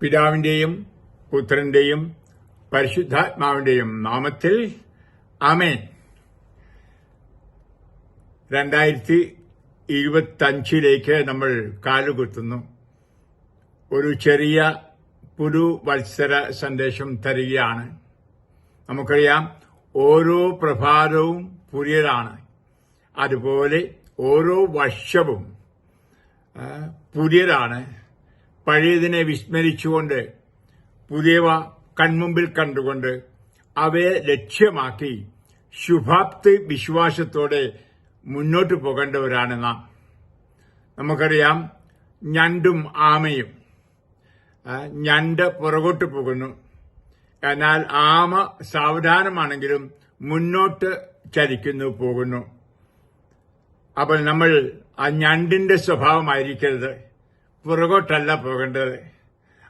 പിതാവിന്റെയും പുത്രന്റെയും പരിശുദ്ധാത്മാവിന്റെയും നാമത്തിൽ ആമേൻ. രണ്ടായിരത്തി ഇരുപത്തഞ്ചിലേക്ക് നമ്മൾ കാലുകുത്തുന്നു ഒരു ചെറിയ പുതുവത്സര സന്ദേശം തരികയാണ്. നമുക്കറിയാം ഓരോ പ്രഭാതവും പുതിയതാണ് അതുപോലെ ഓരോ വർഷവും പുതിയതാണ് പഴയതിനെ വിസ്മരിച്ചുകൊണ്ട് പുതിയവ കൺമുമ്പിൽ കണ്ടുകൊണ്ട് അവയെ ലക്ഷ്യമാക്കി ശുഭാപ്തി വിശ്വാസത്തോടെ മുന്നോട്ട് പോകേണ്ടവരാണ് നാം. നമുക്കറിയാം ഞണ്ടും ആമയും ഞണ്ട് പുറകോട്ട് പോകുന്നു. എന്നാൽ ആമ സാവധാനമാണെങ്കിലും മുന്നോട്ട് ചലിക്കുന്നു പോകുന്നു. അപ്പോൾ നമ്മൾ ആ ഞണ്ടിന്റെ സ്വഭാവമായിരിക്കരുത്. പുറകോട്ടല്ല പോകേണ്ടത്.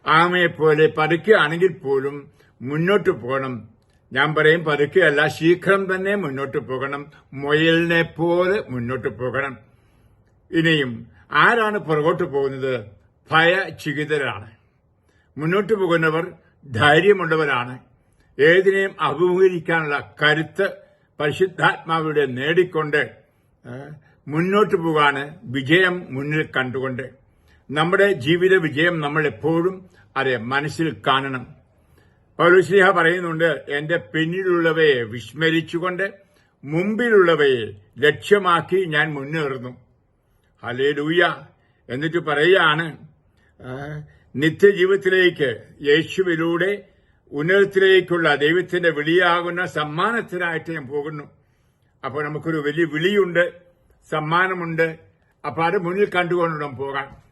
ആമയെപ്പോലെ പതുക്കുകയാണെങ്കിൽ പോലും മുന്നോട്ട് പോകണം. ഞാൻ പറയും പതുക്കുകയല്ല ശീഘ്രം തന്നെ മുന്നോട്ട് പോകണം. മുയലിനെ പോലെ മുന്നോട്ട് പോകണം. ഇനിയും ആരാണ് പുറകോട്ട് പോകുന്നത്? ഭയചികിതരാണ്. മുന്നോട്ട് പോകുന്നവർ ധൈര്യമുള്ളവരാണ്. ഏതിനെയും അഭിമുഖീകരിക്കാനുള്ള കരുത്ത് പരിശുദ്ധാത്മാവിടെ നേടിക്കൊണ്ട് മുന്നോട്ട് പോകാണ് വിജയം മുന്നിൽ കണ്ടുകൊണ്ട്. നമ്മുടെ ജീവിത വിജയം നമ്മൾ എപ്പോഴും അതെ മനസ്സിൽ കാണണം. പൗലുശ്രീഹ പറയുന്നുണ്ട് എന്റെ പിന്നിലുള്ളവയെ വിസ്മരിച്ചുകൊണ്ട് മുമ്പിലുള്ളവയെ ലക്ഷ്യമാക്കി ഞാൻ മുന്നേറുന്നു. ഹലേ ലൂയ എന്നിട്ട് പറയുകയാണ് നിത്യജീവിതത്തിലേക്ക് യേശുവിലൂടെ ഉന്നതത്തിലേക്കുള്ള ദൈവത്തിന്റെ വിളിയാകുന്ന സമ്മാനത്തിനായിട്ട് ഞാൻ പോകുന്നു. അപ്പോൾ നമുക്കൊരു വലിയ വിളിയുണ്ട് സമ്മാനമുണ്ട്. അപ്പോൾ അത് മുന്നിൽ കണ്ടുകൊണ്ട് പോകാം.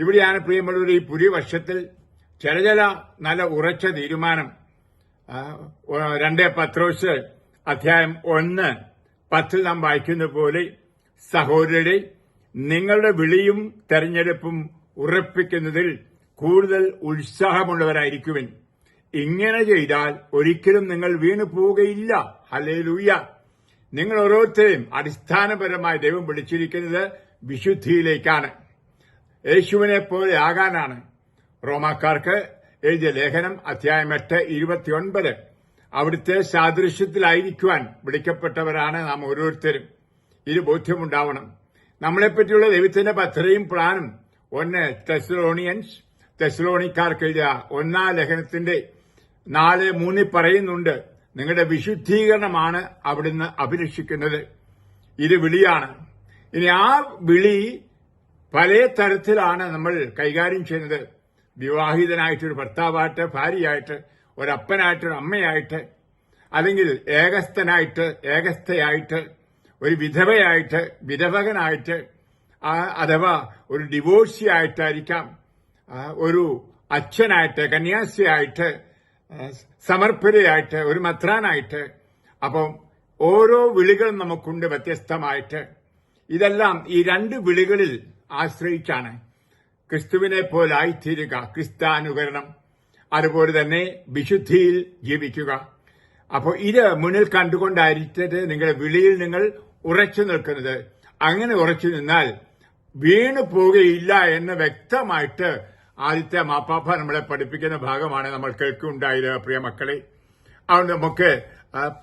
ഇവിടെയാണ് പ്രിയമുള്ളവർ ഈ പുതിയ വർഷത്തിൽ ചില ചില നല്ല ഉറച്ച തീരുമാനം. രണ്ടേ പത്രോസ് അധ്യായം ഒന്ന് പത്തിൽ നാം വായിക്കുന്ന പോലെ സഹോദരരെ നിങ്ങളുടെ വിളിയും തെരഞ്ഞെടുപ്പും ഉറപ്പിക്കുന്നതിൽ കൂടുതൽ ഉത്സാഹമുള്ളവരായിരിക്കുവിൻ. ഇങ്ങനെ ചെയ്താൽ ഒരിക്കലും നിങ്ങൾ വീണു പോവുകയില്ല. ഹലേലൂയ നിങ്ങൾ ഓരോരുത്തരെയും അടിസ്ഥാനപരമായി ദൈവം വിളിച്ചിരിക്കുന്നത് വിശുദ്ധിയിലേക്കാണ്. യേശുവിനെ പോലെ ആകാനാണ്. റോമാക്കാർക്ക് എഴുതിയ ലേഖനം അധ്യായം എട്ട് ഇരുപത്തിയൊൻപത്. അവിടുത്തെ സാദൃശ്യത്തിലായിരിക്കുവാൻ വിളിക്കപ്പെട്ടവരാണ് നാം ഓരോരുത്തരും. ഇത് ബോധ്യമുണ്ടാവണം. നമ്മളെപ്പറ്റിയുള്ള ദൈവത്തിന്റെ പദ്ധതിയും പ്ലാനും ഒന്ന് തെസ്ലോണിയൻസ് തെസ്ലോണിക്കാർക്ക് എഴുതിയ ഒന്നാം ലേഖനത്തിന്റെ നാല് മൂന്നിൽ പറയുന്നുണ്ട് നിങ്ങളുടെ വിശുദ്ധീകരണമാണ് അവിടുന്ന് അഭിലഷിക്കുന്നത്. ഇത് വിളിയാണ്. ഇനി ആ വിളി പല തരത്തിലാണ് നമ്മൾ കൈകാര്യം ചെയ്യുന്നത്. വിവാഹിതനായിട്ട് ഒരു ഭർത്താവായിട്ട് ഭാര്യയായിട്ട് ഒരപ്പനായിട്ട് ഒരു അമ്മയായിട്ട് അല്ലെങ്കിൽ ഏകസ്ഥനായിട്ട് ഏകസ്ഥയായിട്ട് ഒരു വിധവയായിട്ട് വിധവകനായിട്ട് അഥവാ ഒരു ഡിവോഴ്സി ആയിട്ടായിരിക്കാം ഒരു അച്ഛനായിട്ട് കന്യാസിയായിട്ട് സമർപ്പിതയായിട്ട് ഒരു മത്രാനായിട്ട് അപ്പം ഓരോ വിളികളും നമുക്കുണ്ട് വ്യത്യസ്തമായിട്ട്. ഇതെല്ലാം ഈ രണ്ട് വിളികളിൽ ആശ്രയിച്ചാണ്. ക്രിസ്തുവിനെ പോലായിത്തീരുക ക്രിസ്താനുകരണം അതുപോലെ തന്നെ വിശുദ്ധിയിൽ ജീവിക്കുക. അപ്പോൾ ഇത് മുന്നിൽ കണ്ടുകൊണ്ടായിരിക്കരുത് നിങ്ങളുടെ വിളിയിൽ നിങ്ങൾ ഉറച്ചു നിൽക്കുന്നത്. അങ്ങനെ ഉറച്ചു നിന്നാൽ വീണു പോവുകയില്ല എന്ന് വ്യക്തമായിട്ട് ആദ്യത്തെ മാപ്പാപ്പ നമ്മളെ പഠിപ്പിക്കുന്ന ഭാഗമാണ് നമ്മൾ കേൾക്കുണ്ടായത് പ്രിയ മക്കളെ. അതുകൊണ്ട് നമുക്ക്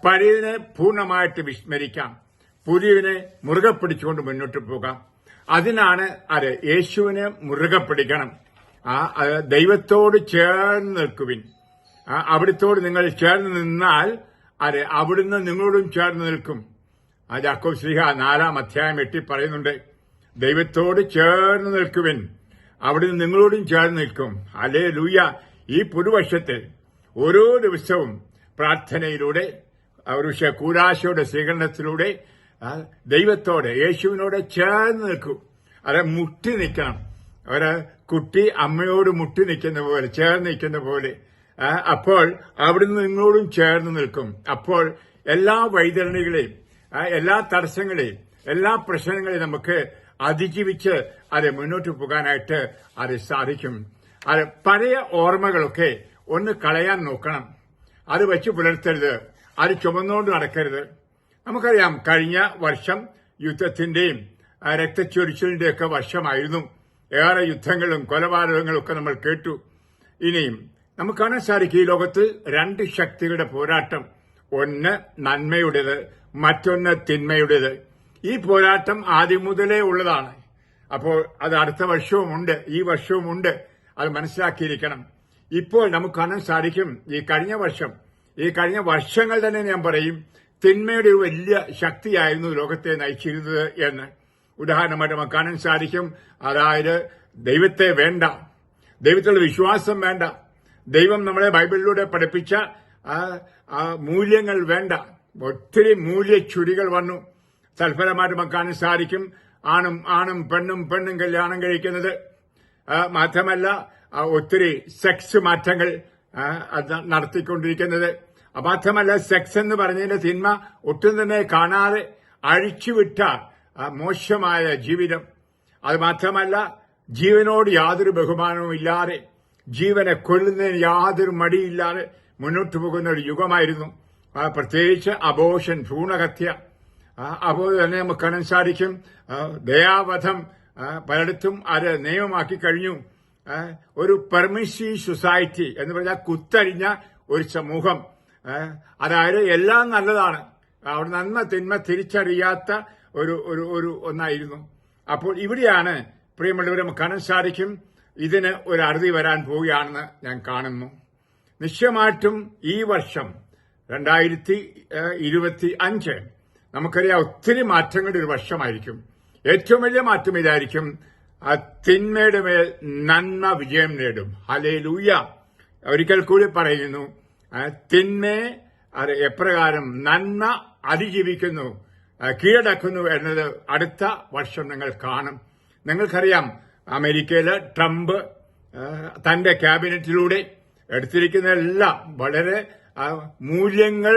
പഴയതിനെ പൂർണമായിട്ട് വിസ്മരിക്കാം. പുതിയതിനെ മുറുകെ പിടിച്ചുകൊണ്ട് മുന്നോട്ട് പോകാം. അതിനാണ് അത് യേശുവിനെ മുറുകെ പിടിക്കണം. ആ ദൈവത്തോട് ചേർന്ന് നിൽക്കുവിൻ. അവിടത്തോട് നിങ്ങൾ ചേർന്ന് നിന്നാൽ അത് അവിടുന്ന് നിങ്ങളോടും ചേർന്ന് നിൽക്കും. ആ ജാക്കോ ശ്രീഹ നാലാം അധ്യായം എട്ടി പറയുന്നുണ്ട് ദൈവത്തോട് ചേർന്ന് നിൽക്കുവിൻ. അവിടുന്ന് നിങ്ങളോടും ചേർന്ന് നിൽക്കും. അലേ ലൂയ ഈ പുതുവർഷത്തിൽ ഓരോ ദിവസവും പ്രാർത്ഥനയിലൂടെ ഒരു കൂരാശയുടെ സ്വീകരണത്തിലൂടെ ദൈവത്തോട് യേശുവിനോട് ചേർന്ന് നിൽക്കൂ. അത് മുട്ടി നിൽക്കണം. അവരെ കുട്ടി അമ്മയോട് മുട്ടി നിൽക്കുന്ന പോലെ ചേർന്ന് നിൽക്കുന്ന പോലെ. അപ്പോൾ അവിടുന്ന് നിങ്ങളോടും ചേർന്ന് നിൽക്കും. അപ്പോൾ എല്ലാ വൈതരണികളെയും എല്ലാ തടസ്സങ്ങളെയും എല്ലാ പ്രശ്നങ്ങളെയും നമുക്ക് അതിജീവിച്ച് അത് മുന്നോട്ട് പോകാനായിട്ട് അത് സാധിക്കും. അത് പഴയ ഓർമ്മകളൊക്കെ ഒന്ന് കളയാൻ നോക്കണം. അത് വെച്ച് പുലർത്തരുത്. അത് ചുമന്നുകൊണ്ട് നടക്കരുത്. നമുക്കറിയാം കഴിഞ്ഞ വർഷം യുദ്ധത്തിന്റെയും രക്തച്ചൊരിച്ചിലിന്റെയൊക്കെ വർഷമായിരുന്നു ഏറെ യുദ്ധങ്ങളും കൊലപാതകങ്ങളും ഒക്കെ നമ്മൾ കേട്ടു. ഇനിയും നമുക്ക് കാണാൻ സാധിക്കും ഈ ലോകത്ത് രണ്ട് ശക്തികളുടെ പോരാട്ടം. ഒന്ന് നന്മയുടേത് മറ്റൊന്ന് തിന്മയുടേത്. ഈ പോരാട്ടം ആദ്യം മുതലേ ഉള്ളതാണ്. അപ്പോൾ അത് അടുത്ത വർഷവും ഉണ്ട്. ഈ വർഷവും ഉണ്ട്. അത് മനസ്സിലാക്കിയിരിക്കണം. ഇപ്പോൾ നമുക്ക് കാണാൻ സാധിക്കും ഈ കഴിഞ്ഞ വർഷം. ഈ കഴിഞ്ഞ വർഷങ്ങൾ തന്നെ ഞാൻ പറയും തിന്മയുടെ ഒരു വലിയ ശക്തിയായിരുന്നു ലോകത്തെ നയിച്ചിരുന്നത് എന്ന്. ഉദാഹരണമായിട്ട് നമുക്ക് കാണാൻ സാധിക്കും. അതായത് ദൈവത്തെ വേണ്ട ദൈവത്തിലുള്ള വിശ്വാസം വേണ്ട ദൈവം നമ്മളെ ബൈബിളിലൂടെ പഠിപ്പിച്ച മൂല്യങ്ങൾ വേണ്ട. ഒത്തിരി മൂല്യച്ചുരികൾ വന്നു. തൽഫലമായിട്ട് നമുക്ക് കാണാൻ സാധിക്കും. ആണും ആണും പെണ്ണും പെണ്ണും കല്യാണം കഴിക്കുന്നത്. മാത്രമല്ല ഒത്തിരി സെക്സ് മാറ്റങ്ങൾ നടത്തിക്കൊണ്ടിരിക്കുന്നത്. മാത്രമല്ല സെക്സ് എന്ന് പറഞ്ഞതിന്റെ തിന്മ ഒട്ടും തന്നെ കാണാതെ അഴിച്ചുവിട്ട മോശമായ ജീവിതം. അത് മാത്രമല്ല ജീവനോട് യാതൊരു ബഹുമാനവും ഇല്ലാതെ ജീവനെ കൊല്ലുന്നതിന് യാതൊരു മടിയില്ലാതെ മുന്നോട്ട് പോകുന്ന ഒരു യുഗമായിരുന്നു. പ്രത്യേകിച്ച് അബോഷൻ ഭ്രൂണഹത്യ. അപ്പോൾ തന്നെ നമുക്ക് കാണാൻ സാധിക്കും ദയാവധം പലയിടത്തും അത് നിയമമാക്കി കഴിഞ്ഞു. ഒരു പെർമിസീവ് സൊസൈറ്റി എന്ന് പറഞ്ഞാൽ കുത്തരിഞ്ഞ ഒരു സമൂഹം. അതായത് എല്ലാം നല്ലതാണ്. അവിടെ നന്മ തിന്മ തിരിച്ചറിയാത്ത ഒരു ഒരു ഒരു ഒന്നായിരുന്നു. അപ്പോൾ ഇവിടെയാണ് പ്രിയമുള്ളവരെ കാണാൻ സാധിക്കും. ഇതിന് ഒരു അറുതി വരാൻ പോവുകയാണെന്ന് ഞാൻ കാണുന്നു. നിശ്ചയമായിട്ടും ഈ വർഷം രണ്ടായിരത്തി ഇരുപത്തി അഞ്ച് നമുക്കറിയാം ഒത്തിരി മാറ്റങ്ങളുടെ ഒരു വർഷമായിരിക്കും. ഏറ്റവും വലിയ മാറ്റം ഇതായിരിക്കും. തിന്മയുടെ മേൽ നന്മ വിജയം നേടും. ഹലേ ലൂയ ഒരിക്കൽ കൂടി പറയുന്നു തിന്മയെ എപ്രകാരം നന്മ അതിജീവിക്കുന്നു. കീഴടക്കുന്നു എന്നത് അടുത്ത വർഷം നിങ്ങൾ കാണും. നിങ്ങൾക്കറിയാം അമേരിക്കയിൽ ട്രംപ് തന്റെ ക്യാബിനറ്റിലൂടെ എടുത്തിരിക്കുന്നതെല്ലാം വളരെ മൂല്യങ്ങൾ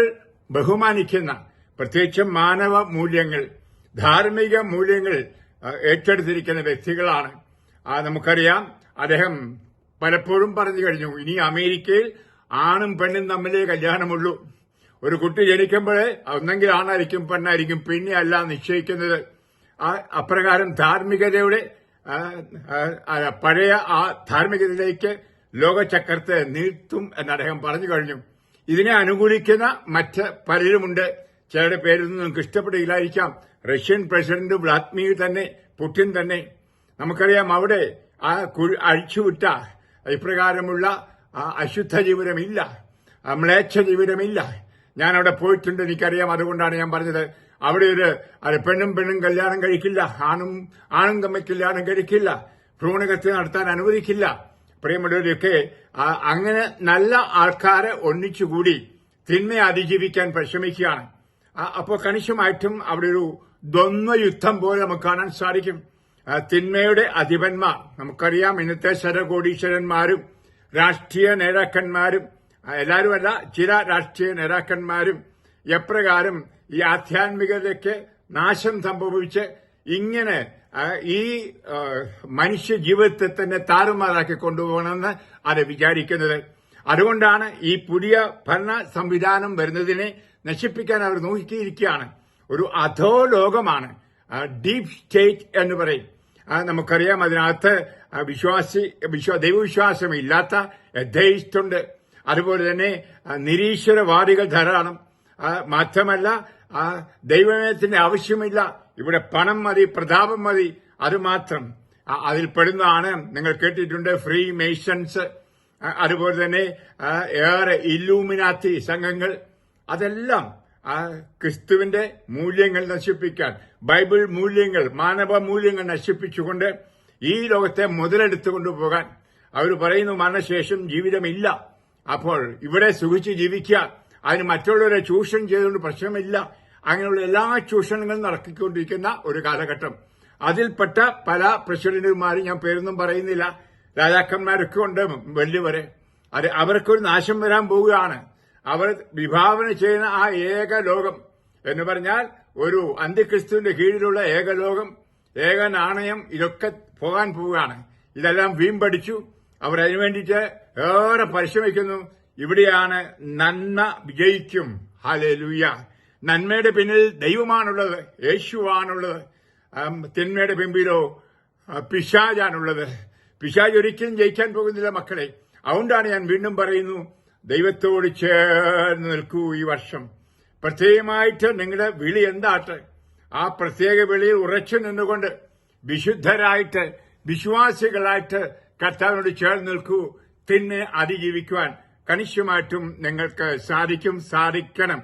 ബഹുമാനിക്കുന്ന പ്രത്യേകിച്ച് മാനവ മൂല്യങ്ങൾ ധാർമ്മിക മൂല്യങ്ങൾ ഏറ്റെടുത്തിരിക്കുന്ന വ്യക്തികളാണ്. നമുക്കറിയാം അദ്ദേഹം പലപ്പോഴും പറഞ്ഞു കഴിഞ്ഞു ഇനി അമേരിക്കയിൽ ആണും പെണ്ണും തമ്മിലേ കല്യാണമുള്ളൂ. ഒരു കുട്ടി ജനിക്കുമ്പോഴേ ഒന്നെങ്കിൽ ആണായിരിക്കും പെണ്ണായിരിക്കും. പിന്നെ അല്ല നിശ്ചയിക്കുന്നത്. ആ അപ്രകാരം ധാർമ്മികതയുടെ പഴയ ആ ധാർമ്മികതയിലേക്ക് ലോകചക്രത്തെ നീട്ടും എന്ന് അദ്ദേഹം പറഞ്ഞു കഴിഞ്ഞു. ഇതിനെ അനുകൂലിക്കുന്ന മറ്റ് പലരുമുണ്ട്. ചിലരുടെ പേരൊന്നും നിങ്ങൾക്ക് ഇഷ്ടപ്പെടില്ലായിരിക്കാം. റഷ്യൻ പ്രസിഡന്റ് വ്ളാദിമിർ തന്നെ പുടിൻ തന്നെ. നമുക്കറിയാം അവിടെ ആ അഴിച്ചുവിട്ട ഇപ്രകാരമുള്ള അശുദ്ധ ജീവിതമില്ല. മ്ലേച്ഛ ജീവിതമില്ല. ഞാൻ അവിടെ പോയിട്ടുണ്ട്. എനിക്കറിയാം അതുകൊണ്ടാണ് ഞാൻ പറഞ്ഞത്. അവിടെ ഒരു പെണ്ണും പെണ്ണും കല്യാണം കഴിക്കില്ല. ആണും ആണും തമ്മിൽ കല്യാണം കഴിക്കില്ല. ഭ്രൂണഹത്യ നടത്താൻ അനുവദിക്കില്ല. പ്രിയമുള്ളവരൊക്കെ അങ്ങനെ നല്ല ആൾക്കാരെ ഒന്നിച്ചുകൂടി തിന്മയെ അതിജീവിക്കാൻ പരിശ്രമിക്കുകയാണ്. അപ്പോൾ കണിശമായിട്ടും അവിടെ ഒരു ദ്വന്ദ്വയുദ്ധം പോലെ നമുക്ക് കാണാൻ സാധിക്കും. തിന്മയുടെ അധിപന്മാർ നമുക്കറിയാം ഇന്നത്തെ ശരകോടീശ്വരന്മാരും രാഷ്ട്രീയ നേതാക്കന്മാരും എല്ലാവരുമല്ല ചില രാഷ്ട്രീയ നേതാക്കന്മാരും എപ്രകാരം ഈ ആധ്യാത്മികതയ്ക്ക് നാശം സംഭവിച്ച് ഇങ്ങനെ ഈ മനുഷ്യ ജീവിതത്തെ തന്നെ താറുമാറാക്കി കൊണ്ടുപോകണമെന്ന് അത് വിചാരിക്കുന്നത്. അതുകൊണ്ടാണ് ഈ പുതിയ ഭരണ സംവിധാനം വരുന്നതിനെ നശിപ്പിക്കാൻ അവർ നോക്കിയിരിക്കുകയാണ്. ഒരു അധോലോകമാണ് ഡീപ് സ്റ്റേറ്റ് എന്ന് പറയും. നമുക്കറിയാം അതിനകത്ത് വിശ്വാസി വിശ്വാ ദൈവവിശ്വാസമില്ലാത്ത എദ്ധയിസ്റ്റുണ്ട് അതുപോലെ തന്നെ നിരീശ്വരവാദികൾ ധാരാളം. മാത്രമല്ല ആ, ദൈവമയത്തിന്റെ ആവശ്യമില്ല. ഇവിടെ പണം മതി പ്രതാപം മതി അത് മാത്രം. അതിൽ പെടുന്നതാണ്. നിങ്ങൾ കേട്ടിട്ടുണ്ട് ഫ്രീ മേഷൻസ് അതുപോലെ തന്നെ ഏറെ ഇല്ലൂമിനാത്തി സംഘങ്ങൾ. അതെല്ലാം ക്രിസ്തുവിന്റെ മൂല്യങ്ങൾ നശിപ്പിക്കാൻ ബൈബിൾ മൂല്യങ്ങൾ മാനവ മൂല്യങ്ങൾ നശിപ്പിച്ചുകൊണ്ട് ഈ ലോകത്തെ മുതലെടുത്തു കൊണ്ടുപോകാൻ അവർ പറയുന്നു മരണശേഷം ജീവിതമില്ല. അപ്പോൾ ഇവിടെ സുഖിച്ച് ജീവിക്കുക. അതിന് മറ്റുള്ളവരെ ചൂഷണം ചെയ്തുകൊണ്ട് പ്രശ്നമില്ല. അങ്ങനെയുള്ള എല്ലാ ചൂഷണങ്ങളും നടക്കിക്കൊണ്ടിരിക്കുന്ന ഒരു കാലഘട്ടം. അതിൽപ്പെട്ട പല പ്രസിഡന്റുമാരും ഞാൻ പേരൊന്നും പറയുന്നില്ല. രാജാക്കന്മാരൊക്കെ ഉണ്ട് വലിയവരെ. അത് അവർക്കൊരു നാശം വരാൻ പോവുകയാണ്. അവർ വിഭാവന ചെയ്യുന്ന ആ ഏക ലോകം എന്ന് പറഞ്ഞാൽ ഒരു അന്ത്യക്രിസ്തുവിന്റെ കീഴിലുള്ള ഏകലോകം ഏക നാണയം ഇതൊക്കെ പോകാൻ പോവുകയാണ്. ഇതെല്ലാം വീമ്പടിച്ചു. അവർ അതിനു വേണ്ടിയിട്ട് ഏറെ പരിശ്രമിക്കുന്നു. ഇവിടെയാണ് നന്മ വിജയിക്കും. ഹലലുയ നന്മയുടെ പിന്നിൽ ദൈവമാണുള്ളത്. യേശുവാണുള്ളത്. തിന്മയുടെ പിമ്പിലോ പിശാജാണുള്ളത് പിശാജ് ഒരിക്കലും ജയിക്കാൻ പോകുന്നില്ല മക്കളെ. അതുകൊണ്ടാണ് ഞാൻ വീണ്ടും പറയുന്നു ദൈവത്തോട് ചേർന്ന് നിൽക്കൂ ഈ വർഷം. പ്രത്യേകമായിട്ട് നിങ്ങളുടെ വിളി എന്താട്ട് ആ പ്രത്യേക വിളിയിൽ ഉറച്ചു നിന്നുകൊണ്ട് വിശുദ്ധരായിട്ട് വിശ്വാസികളായിട്ട് കർത്താവിനോട് ചേർന്ന് നിൽക്കൂ. തിന്നെ അതിജീവിക്കുവാൻ കണിശമായിട്ടും നിങ്ങൾക്ക് സാധിക്കും സാധിക്കണം.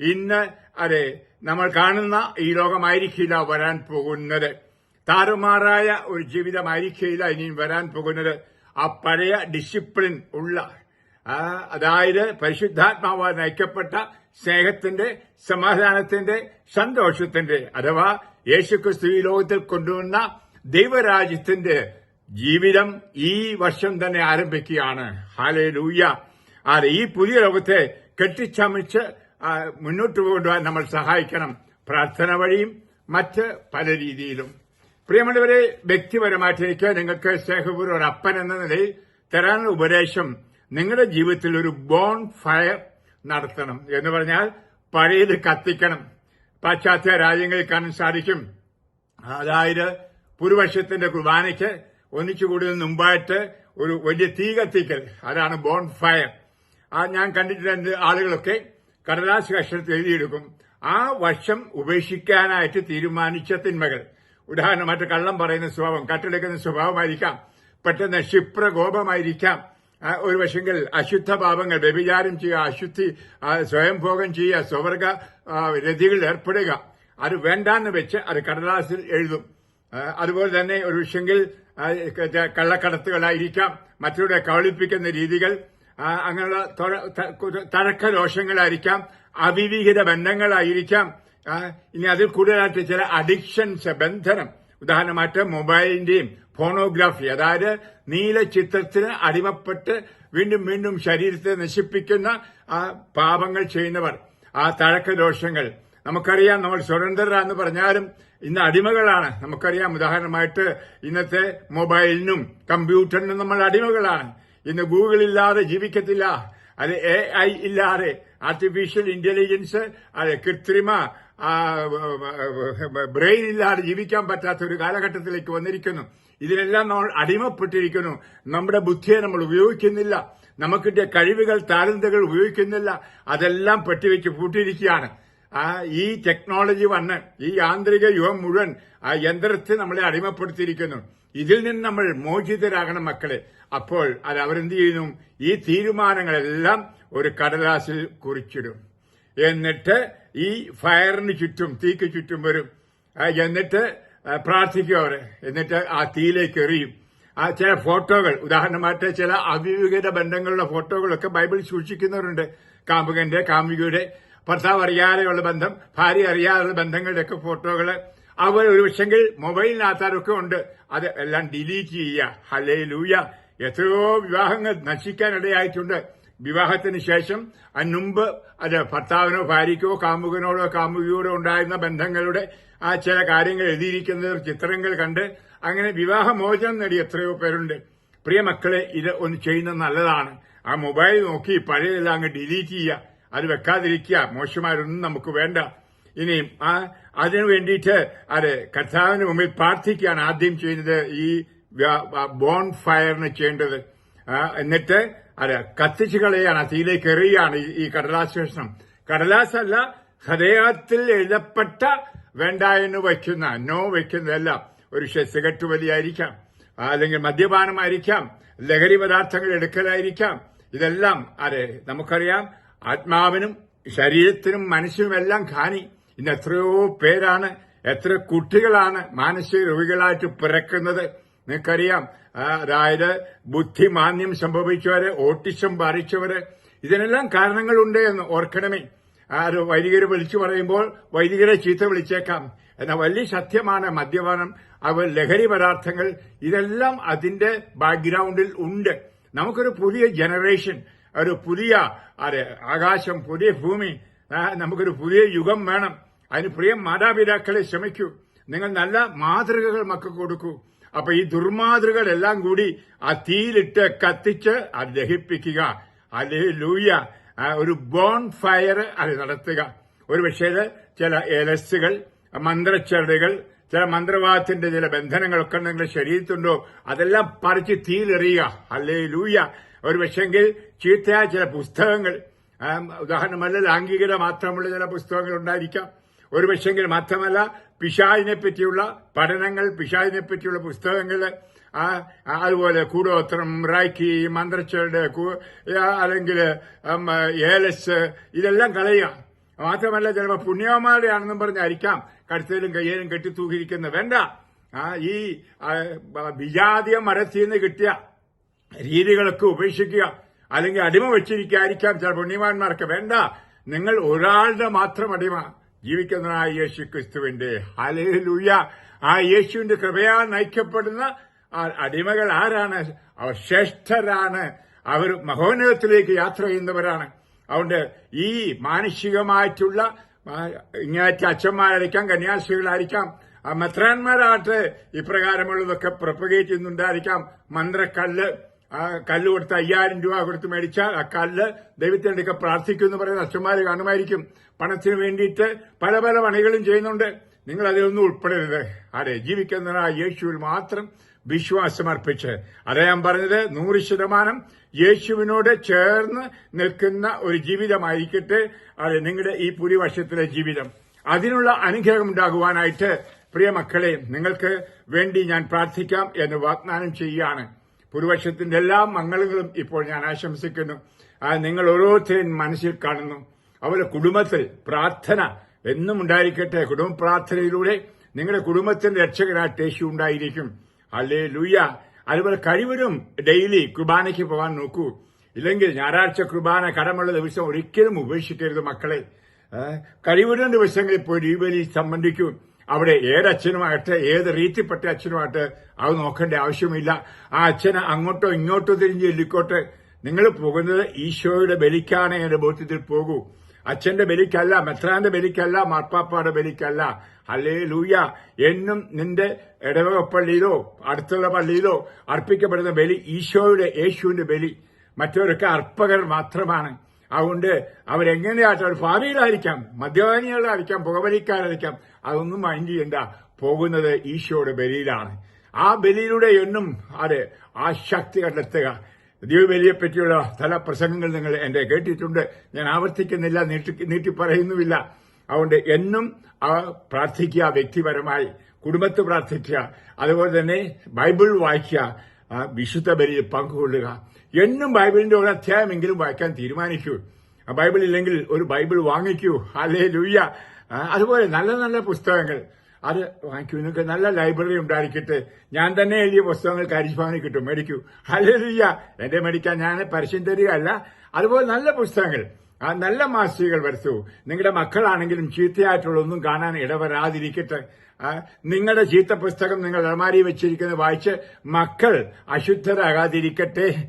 ഇന്ന് അതെ നമ്മൾ കാണുന്ന ഈ ലോകമായിരിക്കില്ല വരാൻ പോകുന്നത്. താറുമാറായ ഒരു ജീവിതമായിരിക്കില്ല ഇനി വരാൻ പോകുന്നത്. ആ പഴയ ഡിസിപ്ലിൻ ഉള്ള അതായത് പരിശുദ്ധാത്മാവാൽ നയിക്കപ്പെട്ട സ്നേഹത്തിന്റെ സമാധാനത്തിന്റെ സന്തോഷത്തിന്റെ അഥവാ യേശുക്രിസ്തു ഈ ലോകത്തിൽ കൊണ്ടുവന്ന ദൈവരാജ്യത്തിന്റെ ജീവിതം ഈ വർഷം തന്നെ ആരംഭിക്കുകയാണ്. ഹാലേ ലൂയ അതെ ഈ പുതിയ ലോകത്തെ കെട്ടിച്ചമച്ച് മുന്നോട്ട് കൊണ്ടുപോകാൻ നമ്മൾ സഹായിക്കണം. പ്രാർത്ഥന വഴിയും മറ്റ് പല രീതിയിലും. പ്രിയമുള്ളവരെ വ്യക്തിപരമായിട്ട് എനിക്ക് നിങ്ങൾക്ക് സ്നേഹപൂർവം ഒരു അപ്പൻ എന്ന നിലയിൽ തരാനുള്ള ഉപദേശം നിങ്ങളുടെ ജീവിതത്തിൽ ഒരു ബോൺ ഫയർ നടത്തണം എന്ന് പറഞ്ഞാൽ പഴയത് കത്തിക്കണം. പാശ്ചാത്യ രാജ്യങ്ങളിൽ കാണാൻ സാധിക്കും അതായത് പുരുവർഷത്തിന്റെ കുർബാനയ്ക്ക് ഒന്നിച്ചു കൂടുതൽ മുമ്പായിട്ട് ഒരു വലിയ തീ കത്തിക്കൽ. അതാണ് ബോൺ ഫയർ ആ ഞാൻ കണ്ടിട്ടുണ്ട് ആളുകളൊക്കെ കടലാസ് കഷണത്തിൽ എഴുതിയെടുക്കും. ആ വർഷം ഉപേക്ഷിക്കാനായിട്ട് തീരുമാനിച്ച തിന്മകൾ. ഉദാഹരണമായിട്ട് കള്ളം പറയുന്ന സ്വഭാവം കട്ടെടുക്കുന്ന സ്വഭാവമായിരിക്കാം. പെട്ടെന്ന് ക്ഷിപ്രകോപമായിരിക്കാം. ഒരു വശങ്കിൽ അശുദ്ധ പാപങ്ങൾ വ്യഭിചാരം ചെയ്യുക അശുദ്ധി സ്വയം സ്വയംഭോഗം ചെയ്യുക സ്വവർഗ രതികൾ ഏർപ്പെടുക. അത് വേണ്ടാന്ന് വെച്ച് അത് കടലാസിൽ എഴുതും. അതുപോലെ തന്നെ ഒരു വിഷയെങ്കിൽ കള്ളക്കടത്തുകളായിരിക്കാം. മറ്റുള്ളവരെ കവളിപ്പിക്കുന്ന രീതികൾ അങ്ങനെയുള്ള തഴക്ക ദോഷങ്ങളായിരിക്കാം അവിവിഹിത ബന്ധങ്ങളായിരിക്കാം. ഇനി അതിൽ കൂടുതലായിട്ട് ചില അഡിക്ഷൻസ് ബന്ധനം. ഉദാഹരണമായിട്ട് മൊബൈലിന്റെയും ഫോണോഗ്രാഫി. അതായത് നീല ചിത്രത്തിന് അടിമപ്പെട്ട് വീണ്ടും വീണ്ടും ശരീരത്തെ നശിപ്പിക്കുന്ന ആ പാപങ്ങൾ ചെയ്യുന്നവർ. ആ തഴക്ക ദോഷങ്ങൾ നമുക്കറിയാം നമ്മൾ സ്വതന്ത്രരാന്ന് പറഞ്ഞാലും ഇന്ന് അടിമകളാണ്. നമുക്കറിയാം ഉദാഹരണമായിട്ട് ഇന്നത്തെ മൊബൈലിനും കമ്പ്യൂട്ടറിനും നമ്മൾ അടിമകളാണ്. ഇന്ന് ഗൂഗിൾ ഇല്ലാതെ ജീവിക്കത്തില്ല. അത് എ ഐ ഇല്ലാതെ ആർട്ടിഫിഷ്യൽ ഇന്റലിജൻസ് അത് കൃത്രിമ ബ്രെയിൻ ഇല്ലാതെ ജീവിക്കാൻ പറ്റാത്ത ഒരു കാലഘട്ടത്തിലേക്ക് വന്നിരിക്കുന്നു. ഇതിനെല്ലാം നമ്മൾ അടിമപ്പെട്ടിരിക്കുന്നു. നമ്മുടെ ബുദ്ധിയെ നമ്മൾ ഉപയോഗിക്കുന്നില്ല. നമുക്കിട്ട് കഴിവുകൾ താരന്തകൾ ഉപയോഗിക്കുന്നില്ല. അതെല്ലാം പെട്ടിവെച്ച് പൂട്ടിയിരിക്കുകയാണ്. ആ ഈ ടെക്നോളജി വന്ന് ഈ യാന്ത്രിക യുഗം മുഴുവൻ ആ യന്ത്രത്തെ നമ്മളെ അടിമപ്പെടുത്തിയിരിക്കുന്നു. ഇതിൽ നിന്ന് നമ്മൾ മോചിതരാകണം മക്കളെ. അപ്പോൾ അത് അവരെന്ത് ചെയ്യുന്നു? ഈ തീരുമാനങ്ങളെല്ലാം ഒരു കടലാസിൽ കുറിച്ചിടും. എന്നിട്ട് ഈ ഫയറിന് ചുറ്റും തീക്ക് ചുറ്റും വരും. എന്നിട്ട് പ്രാർത്ഥിക്കും അവരെ. എന്നിട്ട് ആ തീയിലേക്ക് എറിയും. ആ ചില ഫോട്ടോകൾ ഉദാഹരണമായിട്ട് ചില അവിവിഹിത ബന്ധങ്ങളുടെ ഫോട്ടോകളൊക്കെ ബൈബിൾ സൂക്ഷിക്കുന്നവരുണ്ട്. കാമുകന്റെ കാമുകിയുടെ ഭർത്താവ് അറിയാതെയുള്ള ബന്ധം ഭാര്യ അറിയാതെയുള്ള ബന്ധങ്ങളുടെയൊക്കെ ഫോട്ടോകൾ അവർ ഒരു പക്ഷെങ്കിൽ മൊബൈലിനകത്താരൊക്കെ ഉണ്ട്. അത് എല്ലാം ഡിലീറ്റ് ചെയ്യുക. ഹലേ ലൂയ എത്രയോ വിവാഹങ്ങൾ നശിക്കാനിടയായിട്ടുണ്ട്. വിവാഹത്തിന് ശേഷം അതിനുമുമ്പ് അത് ഭർത്താവിനോ ഭാര്യയ്ക്കോ കാമുകനോടോ കാമുകിയോടോ ഉണ്ടായിരുന്ന ബന്ധങ്ങളുടെ ആ ചില കാര്യങ്ങൾ എഴുതിയിരിക്കുന്നത് ചിത്രങ്ങൾ കണ്ട് അങ്ങനെ വിവാഹമോചനം നേടി എത്രയോ പേരുണ്ട്. പ്രിയ മക്കളെ ഇത് ഒന്ന് ചെയ്യുന്നത് നല്ലതാണ്. ആ മൊബൈൽ നോക്കി പഴയതെല്ലാം അങ്ങ് ഡിലീറ്റ് ചെയ്യുക. അത് വെക്കാതിരിക്കുക. മോശമാരൊന്നും നമുക്ക് വേണ്ട. ഇനിയും ആ അതിനു വേണ്ടിയിട്ട് അത് കർത്താവിന് മുമ്പിൽ പ്രാർത്ഥിക്കുകയാണ് ആദ്യം ചെയ്യുന്നത് ഈ ബോൺ ഫയറിന് ചെയ്യേണ്ടത്. എന്നിട്ട് അത് കത്തിച്ചു കളയാണ് തീയിലേക്ക് എറിയുകയാണ് ഈ- കടലാസ് കഷ്ണം കടലാസല്ല ഹൃദയത്തിൽ എഴുതപ്പെട്ട വേണ്ട എന്ന് വയ്ക്കുന്ന നോ വയ്ക്കുന്നതല്ല. ഒരു സിഗരറ്റ് വലിയായിരിക്കാം അല്ലെങ്കിൽ മദ്യപാനമായിരിക്കാം. ലഹരി പദാർത്ഥങ്ങൾ എടുക്കലായിരിക്കാം. ഇതെല്ലാം അതെ നമുക്കറിയാം. ആത്മാവിനും ശരീരത്തിനും മനസ്സിനുമെല്ലാം ഹാനി ഇന്ന് എത്രയോ പേരാണ് എത്ര കുട്ടികളാണ് മാനസിക രോഗികളായിട്ട് പിറക്കുന്നത്. നിങ്ങൾക്കറിയാം അതായത് ബുദ്ധിമാന്യം സംഭവിച്ചവര് ഓട്ടിസം ബാധിച്ചവര് ഇതിനെല്ലാം കാരണങ്ങളുണ്ട് എന്ന് ഓർക്കണമേ. ആ ഒരു വൈദികര് വിളിച്ചു പറയുമ്പോൾ വൈദികരെ ചീത്ത വിളിച്ചേക്കാം. എന്നാൽ വലിയ സത്യമാണ് മദ്യപാനം അവ ലഹരി പദാർത്ഥങ്ങൾ ഇതെല്ലാം അതിന്റെ ബാക്ക്ഗ്രൗണ്ടിൽ ഉണ്ട്. നമുക്കൊരു പുതിയ ജനറേഷൻ ഒരു പുതിയ ആകാശം പുതിയ ഭൂമി നമുക്കൊരു പുതിയ യുഗം വേണം. അതിന് പ്രിയ മാതാപിതാക്കളെ ശ്രമിക്കൂ. നിങ്ങൾ നല്ല മാതൃകകൾ മക്കൾക്ക് കൊടുക്കൂ. അപ്പൊ ഈ ദുർമാതൃകളെല്ലാം കൂടി ആ തീയിലിട്ട് കത്തിച്ച് അത് ദഹിപ്പിക്കുക. അല്ലെങ്കിൽ ലൂയ ഒരു ബോൺ ഫയർ അത് നടത്തുക. ഒരു പക്ഷേ ചില എലസുകൾ മന്ത്രച്ചരടുകൾ ചില മന്ത്രവാദത്തിന്റെ ചില ബന്ധനങ്ങളൊക്കെ നിങ്ങളുടെ ശരീരത്തുണ്ടോ അതെല്ലാം പറിച്ച് തീയിലെറിയുക. അല്ലേ ലൂയ ഒരു പക്ഷെങ്കിൽ ചീത്തയായ ചില പുസ്തകങ്ങൾ ഉദാഹരണമല്ല ലാംഗികത മാത്രമുള്ള ചില പുസ്തകങ്ങൾ ഉണ്ടായിരിക്കാം ഒരു പക്ഷെങ്കിൽ മാത്രമല്ല പിശാചിനെ പറ്റിയുള്ള പഠനങ്ങൾ പിശാചിനെ പറ്റിയുള്ള പുസ്തകങ്ങൾ അതുപോലെ കൂടോത്രം റൈക്കി മന്ത്രച്ചേട് അല്ലെങ്കിൽ ഏലസ് ഇതെല്ലാം കളയുക മാത്രമല്ല ചിലപ്പോൾ പുണ്യവന്മാരുടെ ആണെന്നും പറഞ്ഞായിരിക്കാം കടുത്തയിലും കയ്യിലും കെട്ടി തൂക്കിയിരിക്കുന്നത് വേണ്ട ഈ വിജാതീയ മരത്തിൽ നിന്ന് കിട്ടിയ രീതികളൊക്കെ ഉപേക്ഷിക്കുക അല്ലെങ്കിൽ അടിമ വെച്ചിരിക്കായിരിക്കാം ചില പുണ്യവാന്മാർക്ക് വേണ്ട. നിങ്ങൾ ഒരാളുടെ മാത്രം അടിമ ജീവിക്കുന്നതായ യേശു ക്രിസ്തുവിന്റെ ഹലേലൂയ ആ യേശുവിന്റെ കൃപയാൽ നയിക്കപ്പെടുന്ന അടിമകൾ ആരാണ്? അവർ ശ്രേഷ്ഠരാണ്. അവർ മഹോന്നതത്തിലേക്ക് യാത്ര ചെയ്യുന്നവരാണ്. അതുകൊണ്ട് ഈ മാനുഷികമായിട്ടുള്ള ഇങ്ങനത്തെ അച്ഛന്മാരായിരിക്കാം കന്യാസികളായിരിക്കാം മെത്രാന്മാരാകട്ടെ ഇപ്രകാരമുള്ളതൊക്കെ പ്രൊപ്പഗേറ്റ് ചെയ്യുന്നുണ്ടായിരിക്കാം. മന്ത്രക്കല്ല് ആ കല്ല് കൊടുത്ത് അയ്യായിരം രൂപ കൊടുത്ത് മേടിച്ചാൽ ആ കല്ല് ദൈവത്തിന്റെ അടുക്ക പ്രാർത്ഥിക്കും എന്ന് പറയുന്ന അച്ഛന്മാർ കാണുമായിരിക്കും. പണത്തിന് വേണ്ടിയിട്ട് പല പല പണികളും ചെയ്യുന്നുണ്ട്. നിങ്ങൾ അതിലൊന്നും ഉൾപ്പെടരുത്. അതെ ജീവിക്കുന്ന യേശുവിൽ മാത്രം വിശ്വാസം അർപ്പിച്ച്. അതാ ഞാൻ പറഞ്ഞത് നൂറ് ശതമാനം യേശുവിനോട് ചേർന്ന് നിൽക്കുന്ന ഒരു ജീവിതമായിരിക്കട്ടെ. അതെ നിങ്ങളുടെ ഈ പുരിവർഷത്തിലെ ജീവിതം. അതിനുള്ള അനുഗ്രഹം ഉണ്ടാകുവാനായിട്ട് പ്രിയ മക്കളെ നിങ്ങൾക്ക് വേണ്ടി ഞാൻ പ്രാർത്ഥിക്കാം എന്ന് വാഗ്ദാനം ചെയ്യുകയാണ്. പുരുവർഷത്തിന്റെ എല്ലാ മംഗളങ്ങളും ഇപ്പോൾ ഞാൻ ആശംസിക്കുന്നു. നിങ്ങൾ ഓരോരുത്തരും മനസ്സിൽ കാണുന്നു. അവരുടെ കുടുംബത്തിൽ പ്രാർത്ഥന എന്നും ഉണ്ടായിരിക്കട്ടെ. കുടുംബ പ്രാർത്ഥനയിലൂടെ നിങ്ങളുടെ കുടുംബത്തിന്റെ രക്ഷകനായിട്ട് യേശു ഉണ്ടായിരിക്കും. അല്ലേ ലൂയ അതുപോലെ കഴിവരും ഡെയിലി കുർബാനയ്ക്ക് പോകാൻ നോക്കൂ. ഇല്ലെങ്കിൽ ഞായറാഴ്ച കുർബാന കടമുള്ള ദിവസം ഒരിക്കലും ഉപേക്ഷിക്കരുത് മക്കളെ. കഴിവരും ദിവസങ്ങളിൽ പോയി ദീപലി സംബന്ധിക്കൂ. അവിടെ ഏത് അച്ഛനുമായിട്ട് ഏത് റീത്തിപ്പെട്ട അച്ഛനുമായിട്ട് അത് നോക്കേണ്ട ആവശ്യമില്ല. ആ അച്ഛന് അങ്ങോട്ടോ ഇങ്ങോട്ടോ തിരിഞ്ഞ് ചെല്ലിക്കോട്ടെ നിങ്ങൾ പോകുന്നത് ഈശോയുടെ ബലിക്കാണ് എന്റെ ബോധ്യത്തിൽ പോകൂ. അച്ഛന്റെ ബലിക്കല്ല മെത്രാന്റെ ബലിക്കല്ല മാർപ്പാപ്പാടെ ബലിക്കല്ല. അല്ലേ ലൂയ എന്നും നിന്റെ ഇടവക പള്ളിയിലോ അടുത്തുള്ള പള്ളിയിലോ അർപ്പിക്കപ്പെടുന്ന ബലി ഈശോയുടെ യേശുവിന്റെ ബലി. മറ്റവരൊക്കെ അർപ്പകർ മാത്രമാണ്. അതുകൊണ്ട് അവരെങ്ങനെയായിട്ട് അവർ ഭാവിയിലായിരിക്കാം മദ്യപാനികളായിരിക്കാം പുകവലിക്കാരായിരിക്കാം അതൊന്നും മൈൻഡ് ചെയ്യണ്ട. പോകുന്നത് ഈശോയുടെ ബലിയിലാണ്. ആ ബലിയിലൂടെ എന്നും അതെ ആ ശക്തി കണ്ടെത്തുക. ദൈവബലിയെ പറ്റിയുള്ള പല പ്രസംഗങ്ങൾ നിങ്ങൾ എന്റെ കേട്ടിട്ടുണ്ട്. ഞാൻ ആവർത്തിക്കുന്നില്ല നീട്ടി പറയുന്നുമില്ല. അതുകൊണ്ട് എന്നും ആ പ്രാർത്ഥിക്കുക വ്യക്തിപരമായി കുടുംബത്ത് പ്രാർത്ഥിക്കുക. അതുപോലെ തന്നെ ബൈബിൾ വായിക്കുക വിശുദ്ധ ബലിയിൽ പങ്കുകൊള്ളുക. എന്നും ബൈബിളിന്റെ ഒരു അധ്യായമെങ്കിലും വായിക്കാൻ തീരുമാനിക്കൂ. ബൈബിൾ ഇല്ലെങ്കിൽ ഒരു ബൈബിൾ വാങ്ങിക്കൂ. അല്ലേ ലൂയ്യ അതുപോലെ നല്ല നല്ല പുസ്തകങ്ങൾ. അത് വാങ്ങിക്കൂ. നിങ്ങൾക്ക് നല്ല ലൈബ്രറി ഉണ്ടായിരിക്കട്ടെ. ഞാൻ തന്നെ എഴുതിയ പുസ്തകങ്ങൾ കരിഭവനിൽ കിട്ടും. മേടിക്കൂ. ഹല്ലേലൂയ. എന്റെ മേടിക്കാൻ ഞാൻ പരസ്യം തരികയല്ല അതുപോലെ നല്ല പുസ്തകങ്ങൾ. ആ നല്ല മാസികകൾ വരുത്തൂ. നിങ്ങളുടെ മക്കളാണെങ്കിലും ചീത്തയായിട്ടുള്ളൊന്നും കാണാൻ ഇടവരാതിരിക്കട്ടെ. നിങ്ങളുടെ ചീത്ത പുസ്തകം നിങ്ങൾ അലമാരി വെച്ചിരിക്കുന്നത് വായിച്ച് മക്കൾ അശുദ്ധരാകാതിരിക്കട്ടെ.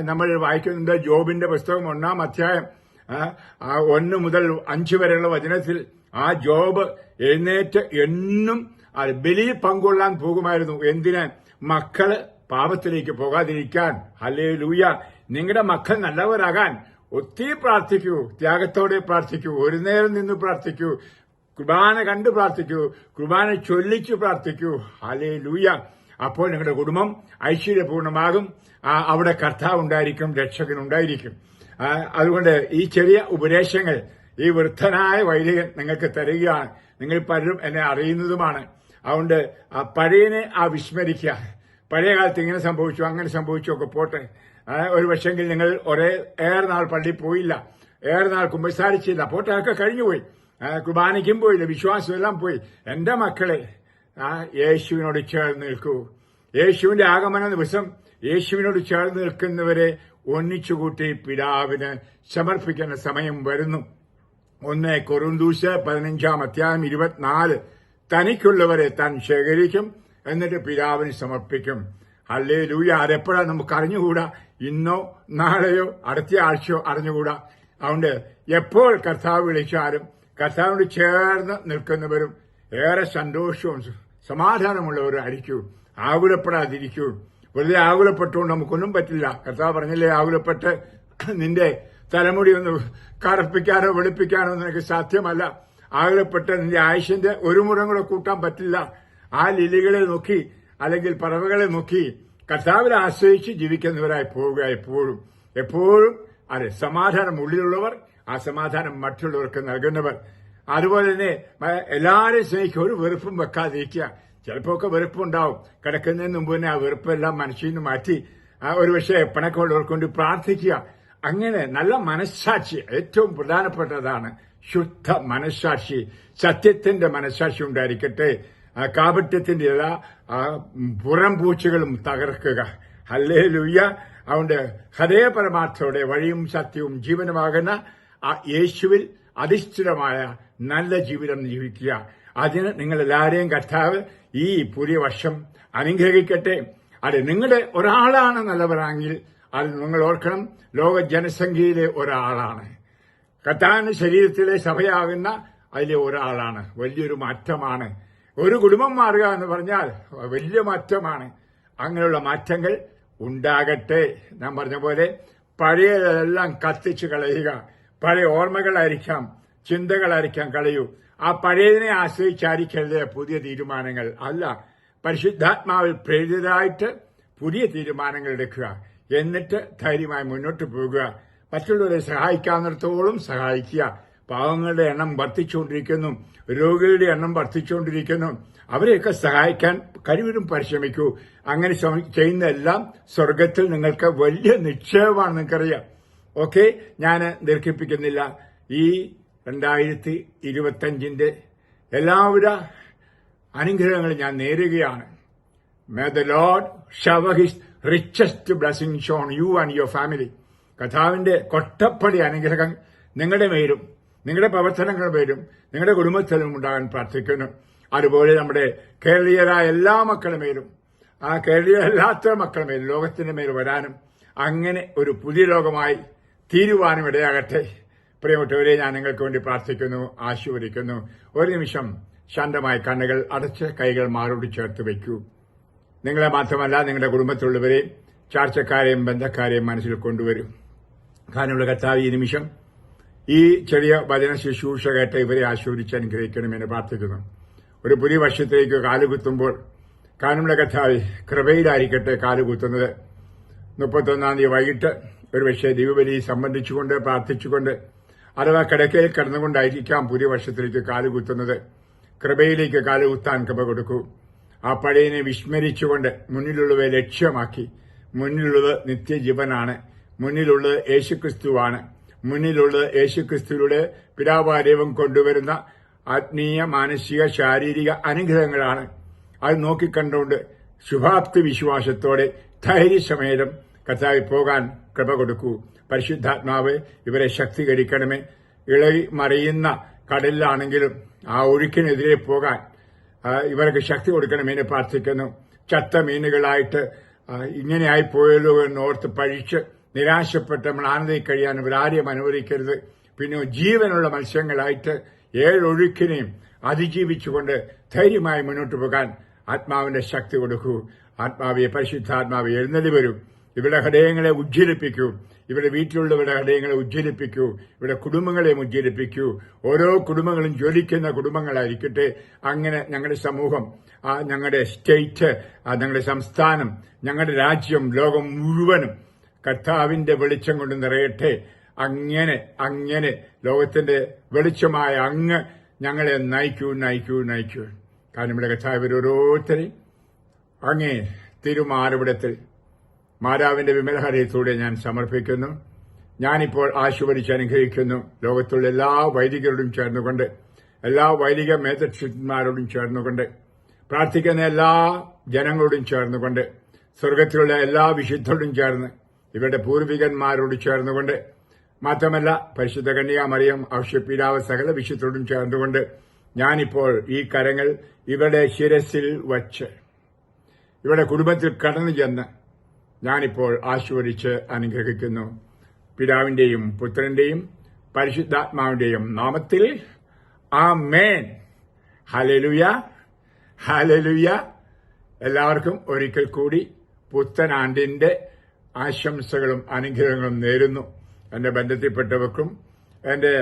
നമ്മൾ വായിക്കുന്നുണ്ട് ജോബിന്റെ പുസ്തകം ഒന്നാം അധ്യായം. ഒന്ന് മുതൽ അഞ്ച് വരെയുള്ള വചനത്തിൽ ആ ജോബ് എഴുന്നേറ്റ് എന്നും ബലിയിൽ പങ്കൊള്ളാൻ പോകുമായിരുന്നു. എന്തിന്? മക്കൾ പാപത്തിലേക്ക് പോകാതിരിക്കാൻ. ഹലേ ലൂയ നിങ്ങളുടെ മക്കൾ നല്ലവരാകാൻ ഒത്തിരി പ്രാർത്ഥിക്കൂ. ത്യാഗത്തോടെ പ്രാർത്ഥിക്കൂ. ഒരു നേരം നിന്ന് പ്രാർത്ഥിക്കൂ. കുർബാന കണ്ട് പ്രാർത്ഥിക്കൂ. കുർബാന ചൊല്ലിച്ച് പ്രാർത്ഥിക്കൂ. ഹലേ ലൂയ അപ്പോൾ നിങ്ങളുടെ കുടുംബം ഐശ്വര്യപൂർണമാകും. അവിടെ കർത്താവ് ഉണ്ടായിരിക്കും രക്ഷകൻ ഉണ്ടായിരിക്കും. അതുകൊണ്ട് ഈ ചെറിയ ഉപദേശങ്ങൾ ഈ വൃദ്ധനായ വൈദികൻ നിങ്ങൾക്ക് തരികയാണ്. നിങ്ങൾ പലരും എന്നെ അറിയുന്നതുമാണ്. അതുകൊണ്ട് ആ പഴയനെ ആ വിസ്മരിക്കുക. പഴയ കാലത്ത് ഇങ്ങനെ സംഭവിച്ചു അങ്ങനെ സംഭവിച്ചു ഒക്കെ പോട്ടെ. ഒരു പക്ഷെങ്കിൽ നിങ്ങൾ ഒരേ ഏറെ നാൾ പള്ളി പോയില്ല. ഏറെ നാൾ കുമ്പസാരിച്ചില്ല. പോട്ടെ അതൊക്കെ കഴിഞ്ഞുപോയി കുർബാനയ്ക്കും പോയില്ല വിശ്വാസം എല്ലാം പോയി. എന്റെ മക്കളെ ആ യേശുവിനോട് ചേർന്ന് നിൽക്കൂ. യേശുവിന്റെ ആഗമന ദിവസം യേശുവിനോട് ചേർന്ന് നിൽക്കുന്നവരെ ഒന്നിച്ചുകൂട്ടി പിതാവിന് സമർപ്പിക്കുന്ന സമയം വരുന്നു. ഒന്ന് കൊറുന്തൂസ് പതിനഞ്ചാം അധ്യായം ഇരുപത്തിനാല്. തനിക്കുള്ളവരെ താൻ ശേഖരിക്കും എന്നിട്ട് പിതാവിന് സമർപ്പിക്കും. അല്ലേ ലൂയ അതെപ്പോഴാ നമുക്ക് അറിഞ്ഞുകൂടാ? ഇന്നോ നാളെയോ അടുത്ത ആഴ്ചയോ അറിഞ്ഞുകൂടാ? അതുകൊണ്ട് എപ്പോൾ കർത്താവ് വിളിച്ചാലും കർത്താവിനോട് ചേർന്ന് നിൽക്കുന്നവരും ഏറെ സന്തോഷവും സമാധാനമുള്ളവരും ആയിരിക്കൂ. ആകുലപ്പെടാതിരിക്കൂ. വെറുതെ ആകുലപ്പെട്ടുകൊണ്ട് നമുക്കൊന്നും പറ്റില്ല. കർത്താവ് പറഞ്ഞില്ലേ ആകുലപ്പെട്ട് നിന്റെ തലമുടി ഒന്ന് കറുപ്പിക്കാനോ വെളുപ്പിക്കാനോ നിനക്ക് സാധ്യമല്ല. ആകെപ്പെട്ട് നിന്റെ ആയുഷിന്റെ ഒരു മുറം കൂടെ കൂട്ടാൻ പറ്റില്ല. ആ ലിലികളെ നോക്കി അല്ലെങ്കിൽ പറവകളെ നോക്കി കർത്താവിൽ ആശ്രയിച്ച് ജീവിക്കുന്നവരായി പോവുക എപ്പോഴും. എപ്പോഴും അതെ സമാധാനം ഉള്ളിലുള്ളവർ ആ സമാധാനം മറ്റുള്ളവർക്ക് നൽകുന്നവർ. അതുപോലെ തന്നെ എല്ലാവരെയും സ്നേഹിക്കുക ഒരു വെറുപ്പും വെക്കാതിരിക്കുക. ചിലപ്പോ ഒക്കെ വെറുപ്പുണ്ടാവും. കിടക്കുന്നതിന് മുമ്പ് തന്നെ ആ വെറുപ്പെല്ലാം നിന്ന് മാറ്റി ആ ഒരു പക്ഷേ പിണക്കമുള്ളവർക്ക് കൊണ്ട് പ്രാർത്ഥിക്കുക. അങ്ങനെ നല്ല മനസ്സാക്ഷി ഏറ്റവും പ്രധാനപ്പെട്ടതാണ് ശുദ്ധ മനസ്സാക്ഷി. സത്യത്തിന്റെ മനസ്സാക്ഷി ഉണ്ടായിരിക്കട്ടെ. കാപട്യത്തിന്റെ എല്ലാ പുറം പൂച്ചകളും തകർക്കുക. അല്ലേ ലുയ്യ അവന്റെ ഹൃദയപരമാർത്ഥയുടെ വഴിയും സത്യവും ജീവനമാകുന്ന ആ യേശുവിൽ അധിഷ്ഠിതമായ നല്ല ജീവിതം ജീവിക്കുക. അതിന് നിങ്ങൾ എല്ലാവരെയും കർത്താവ് ഈ പുതിയ വർഷം അനുഗ്രഹിക്കട്ടെ. അതെ നിങ്ങളുടെ ഒരാളാണ് നല്ലവരാണെങ്കിൽ അത് നിങ്ങൾ ഓർക്കണം ലോക ജനസംഖ്യയിലെ ഒരാളാണ്. കത്താന് ശരീരത്തിലെ സഭയാകുന്ന അതിലെ ഒരാളാണ്. വലിയൊരു മാറ്റമാണ്. ഒരു കുടുംബം മാറുക എന്ന് പറഞ്ഞാൽ വലിയ മാറ്റമാണ്. അങ്ങനെയുള്ള മാറ്റങ്ങൾ ഉണ്ടാകട്ടെ. ഞാൻ പറഞ്ഞ പോലെ പഴയതെല്ലാം കത്തിച്ചു കളയുക. പഴയ ഓർമ്മകളായിരിക്കാം ചിന്തകളായിരിക്കാം കളയൂ. ആ പഴയതിനെ ആശ്രയിച്ചായിരിക്കരുത് പുതിയ തീരുമാനങ്ങൾ? അല്ല പരിശുദ്ധാത്മാവിൽ പ്രേരിതരായിട്ട് പുതിയ തീരുമാനങ്ങൾ എടുക്കുക. എന്നിട്ട് ധൈര്യമായി മുന്നോട്ട് പോകുക. മറ്റുള്ളവരെ സഹായിക്കാവുന്നിടത്തോളം സഹായിക്കുക. പാവങ്ങളുടെ എണ്ണം വർദ്ധിച്ചുകൊണ്ടിരിക്കുന്നു. രോഗികളുടെ എണ്ണം വർദ്ധിച്ചുകൊണ്ടിരിക്കുന്നു. അവരെയൊക്കെ സഹായിക്കാൻ കഴിവിലും പരിശ്രമിക്കൂ. അങ്ങനെ ചെയ്യുന്ന ചെയ്യുന്നതെല്ലാം സ്വർഗത്തിൽ നിങ്ങൾക്ക് വലിയ നിക്ഷേപമാണ് നിങ്ങൾക്കറിയാം. ഓക്കെ? ഞാൻ ദീർഘിപ്പിക്കുന്നില്ല. ഈ രണ്ടായിരത്തി ഇരുപത്തഞ്ചിന്റെ എല്ലാവിധ അനുഗ്രഹങ്ങളും ഞാൻ നേരുകയാണ്. May the Lord his richest blessing shower you and your family കഥാവിന്റെ കൊട്ടപ്പടി അനുഗ്രഹം നിങ്ങളുടെ മേലും നിങ്ങളുടെ പ്രവർത്തനങ്ങൾ പേരും നിങ്ങളുടെ കുടുംബത്തിലും ഉണ്ടാകാൻ പ്രാർത്ഥിക്കുന്നു. അതുപോലെ നമ്മുടെ കേരളീയരായ എല്ലാ മക്കളുടെ മേലും ആ കേരളീയരല്ലാത്ത മക്കളുടെ മേലും ലോകത്തിന്റെ മേൽ വരാനും അങ്ങനെ ഒരു പുതിയ ലോകമായി തീരുവാനും ഇടയാകട്ടെ. പ്രിയപ്പെട്ടവരെ ഞാൻ നിങ്ങൾക്ക് വേണ്ടി പ്രാർത്ഥിക്കുന്നു ആശീർവദിക്കുന്നു. ഒരു നിമിഷം ശാന്തമായ കണ്ണുകൾ അടച്ച് കൈകൾ മാറോട് ചേർത്ത് വയ്ക്കൂ. നിങ്ങളെ മാത്രമല്ല നിങ്ങളുടെ കുടുംബത്തിലുള്ളവരെയും ചാർച്ചക്കാരെയും ബന്ധക്കാരെയും മനസ്സിൽ കൊണ്ടുവരും. കാരണമുള്ള കർത്താവ് ഈ നിമിഷം ഈ ചെറിയ വചന ശുശ്രൂഷ കേട്ട ഇവരെ ആശീർവദിച്ച് അനുഗ്രഹിക്കണമെന്ന് പ്രാർത്ഥിക്കുന്നു. ഒരു പുതിയ വർഷത്തിലേക്ക് കാലുകുത്തുമ്പോൾ കാരണമുള്ള കർത്താവ് കൃപയിലായിരിക്കട്ടെ കാലുകുത്തുന്നത്. മുപ്പത്തൊന്നാം തീയതി വൈകിട്ട് ഒരു പക്ഷേ ദീപബലി സംബന്ധിച്ചുകൊണ്ട് പ്രാർത്ഥിച്ചുകൊണ്ട് അഥവാ കിടക്കയിൽ കിടന്നുകൊണ്ടായിരിക്കാം പുതിയ വർഷത്തിലേക്ക് കാലുകുത്തുന്നത്. കൃപയിലേക്ക് കാലുകുത്താൻ കൃപ കൊടുക്കൂ. ആ പഴയനെ വിസ്മരിച്ചുകൊണ്ട് മുന്നിലുള്ളവയെ ലക്ഷ്യമാക്കി. മുന്നിലുള്ളത് നിത്യജീവനാണ്. മുന്നിലുള്ളത് യേശുക്രിസ്തുവാണ്. മുന്നിലുള്ളത് യേശുക്രിസ്തുവിലൂടെ പിതാവാരേവം കൊണ്ടുവരുന്ന ആത്മീയ മാനസിക ശാരീരിക അനുഗ്രഹങ്ങളാണ്. അത് നോക്കിക്കണ്ടുകൊണ്ട് ശുഭാപ്തി വിശ്വാസത്തോടെ ധൈര്യസമേതം കഥാവി പോകാൻ കൃപ കൊടുക്കൂ. പരിശുദ്ധാത്മാവ് ഇവരെ ശക്തീകരിക്കണമേ. ഇളകി മറിയുന്ന കടലിലാണെങ്കിലും ആ ഒഴുക്കിനെതിരെ പോകാൻ ഇവർക്ക് ശക്തി കൊടുക്കണമെന്ന് പ്രാർത്ഥിക്കുന്നു. ചത്ത മീനുകളായിട്ട് ഇങ്ങനെയായി പോയല്ലോ എന്ന് ഓർത്ത് പഴിച്ച് നിരാശപ്പെട്ട് നമ്മൾ ആനന്ദി കഴിയാൻ ഇവരാരെയും അനുവദിക്കരുത്. പിന്നെ ജീവനുള്ള മത്സ്യങ്ങളായിട്ട് ഏഴൊഴുക്കിനെയും അതിജീവിച്ചുകൊണ്ട് ധൈര്യമായി മുന്നോട്ട് പോകാൻ ആത്മാവിന്റെ ശക്തി കൊടുക്കൂ. ആത്മാവിയെ പരിശുദ്ധാത്മാവ് എഴുന്നള്ളി വരൂ. ഇവരുടെ ഹൃദയങ്ങളെ ഉജ്ജ്വലിപ്പിക്കൂ. ഇവരുടെ വീട്ടിലുള്ളവരുടെ ഹൃദയങ്ങളെ ഉജ്ജ്വലിപ്പിക്കൂ. ഇവിടെ കുടുംബങ്ങളെ ഉജ്ജ്വലിപ്പിക്കൂ. ഓരോ കുടുംബങ്ങളും ജ്വലിക്കുന്ന കുടുംബങ്ങളായിരിക്കട്ടെ. അങ്ങനെ ഞങ്ങളുടെ സമൂഹം ആ ഞങ്ങളുടെ സ്റ്റേറ്റ് ആ ഞങ്ങളുടെ സംസ്ഥാനം ഞങ്ങളുടെ രാജ്യം ലോകം മുഴുവനും കർത്താവിന്റെ വെളിച്ചം കൊണ്ട് നിറയട്ടെ. അങ്ങനെ അങ്ങനെ ലോകത്തിന്റെ വെളിച്ചമായ അങ്ങ് ഞങ്ങളെ നയിക്കൂ നയിക്കൂ നയിക്കൂ. കാരണം ഇവിടെ കർത്താവ് ഓരോരുത്തരെയും അങ്ങേ തിരുമാറിവിടത്തിൽ മാതാവിന്റെ വിമലഹരയത്തോടെ ഞാൻ സമർപ്പിക്കുന്നു. ഞാനിപ്പോൾ ആശുപത്രിച്ച് അനുഗ്രഹിക്കുന്നു. ലോകത്തുള്ള എല്ലാ വൈദികരോടും ചേർന്നുകൊണ്ട് എല്ലാ വൈദിക മേധക്ഷന്മാരോടും ചേർന്നുകൊണ്ട് പ്രാർത്ഥിക്കുന്ന എല്ലാ ജനങ്ങളോടും ചേർന്നുകൊണ്ട് സ്വർഗത്തിലുള്ള എല്ലാ വിശുദ്ധരോടും ചേർന്ന് ഇവരുടെ പൂർവികന്മാരോട് ചേർന്നുകൊണ്ട് മാത്രമല്ല പരിശുദ്ധ കന്യാമറിയം ഔഷ്യപിതാവ് സകല വിശുദ്ധരോടും ചേർന്നുകൊണ്ട് ഞാനിപ്പോൾ ഈ കരങ്ങൾ ഇവരുടെ ശിരസിൽ വച്ച് ഇവരുടെ കുടുംബത്തിൽ കടന്നു ചെന്ന് ഞാനിപ്പോൾ ആശീർവദിച്ച് അനുഗ്രഹിക്കുന്നു. പിതാവിന്റെയും പുത്രന്റെയും പരിശുദ്ധാത്മാവിന്റെയും നാമത്തിൽ. ആ മേൻ ഹലലുയ ഹലലുയ എല്ലാവർക്കും ഒരിക്കൽ കൂടി പുത്തനാണ്ടിന്റെ ആശംസകളും അനുഗ്രഹങ്ങളും നേരുന്നു. എന്റെ ബന്ധത്തിൽപ്പെട്ടവർക്കും എന്റെ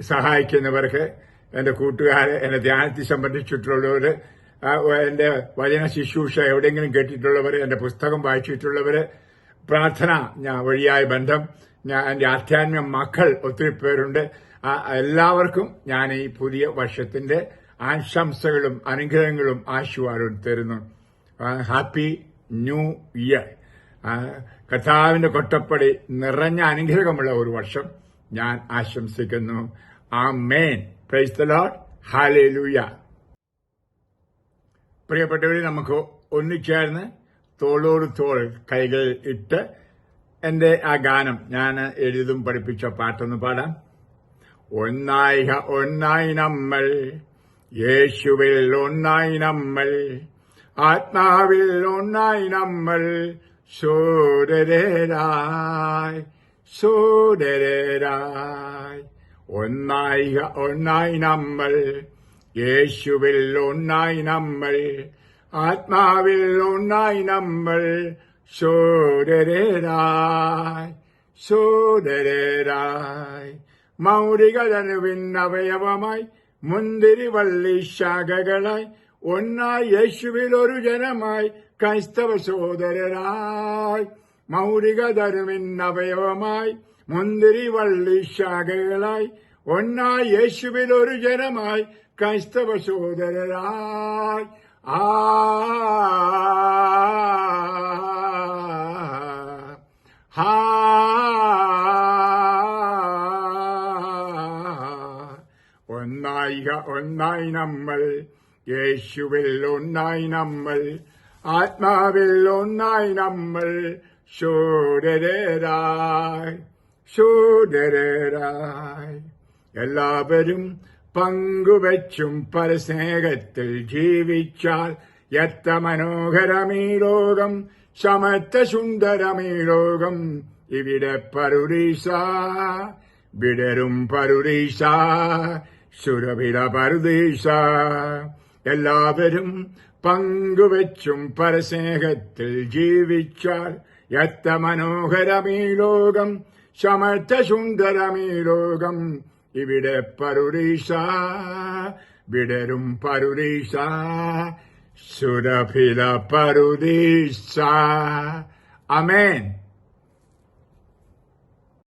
സഹായിക്കുന്നവർക്ക് എന്റെ കൂട്ടുകാരെ എന്റെ ധ്യാനത്തിൽ സംബന്ധിച്ചിട്ടുള്ളവര് ആ, എന്റെ വചന ശുശ്രൂഷ എവിടെയെങ്കിലും കേട്ടിട്ടുള്ളവർ എന്റെ പുസ്തകം വായിച്ചിട്ടുള്ളവര് പ്രാർത്ഥന ഞാൻ വഴിയായ ബന്ധം ഞാൻ എന്റെ ആധ്യാത്മിക മക്കൾ ഒത്തിരി പേരുണ്ട്. എല്ലാവർക്കും ഞാൻ ഈ പുതിയ വർഷത്തിന്റെ ആശംസകളും അനുഗ്രഹങ്ങളും ആശീർവാദവും തരുന്നു. Happy new year. കഥാവിന്റെ കൊട്ടപ്പടി നിറഞ്ഞ അനുഗ്രഹമുള്ള ഒരു വർഷം ഞാൻ ആശംസിക്കുന്നു. Amen praise the Lord hallelujah. പ്രിയപ്പെട്ടവരെ നമുക്ക് ഒന്നിച്ചേർന്ന് തോളോട് തോൾ കൈകൾ ഇട്ട് എന്റെ ആ ഗാനം ഞാൻ എഴുതും പഠിപ്പിച്ച പാട്ടൊന്ന് പാടാം. ഒന്നായി ഒന്നായി നമ്മൾ യേശുവിൽ ഒന്നായി നമ്മൾ ആത്മാവിൽ ഒന്നായി നമ്മൾ സൂരരേരായ് സൂരരേരായ് ഒന്നായി ഒന്നായി നമ്മൾ യേശുവിൽ ഒന്നായി നമ്മൾ ആത്മാവിൽ ഒന്നായി നമ്മൾ സോദരരായി സോദരരായി. മൗലികതനുവിൻ അവയവമായി മുന്തിരി വള്ളി ശാഖകളായി ഒന്നായി യേശുവിൽ ഒരു ജനമായി ക്രൈസ്തവ സോദരരായി. മൗലികതനുവിൻ അവയവമായി മുന്തിരി വള്ളി ശാഖകളായി ഒന്നായി യേശുവിൽ ഒരു ജനമായി ക്രൈസ്തവ സോദരരായി ആ ഹാ ഒന്നായി ഒന്നായി നമ്മൾ യേശുവിൽ ഒന്നായി നമ്മൾ ആത്മാവിൽ ഒന്നായി നമ്മൾ ശൂരരായി ശൂരരായി എല്ലാവരും പങ്കുവച്ചും പരസ്നേഹത്തിൽ ജീവിച്ചാൽ എത്ര മനോഹരമീ ലോകം സമത്വ സുന്ദരമീ ലോകം ഇവിടെ പരുരീസ വിടരും പരുരീസ സുരവിട പരുദീസ. എല്ലാവരും പങ്കുവച്ചും പരസ്നേഹത്തിൽ ജീവിച്ചാൽ എത്ര മനോഹരമീ ലോകം സമർത്ഥ സുന്ദരമീ ലോകം ഇവിടെ പരുരീസ വിടരും പരുരീസ സുരഭില പരുദീസ അമേൻ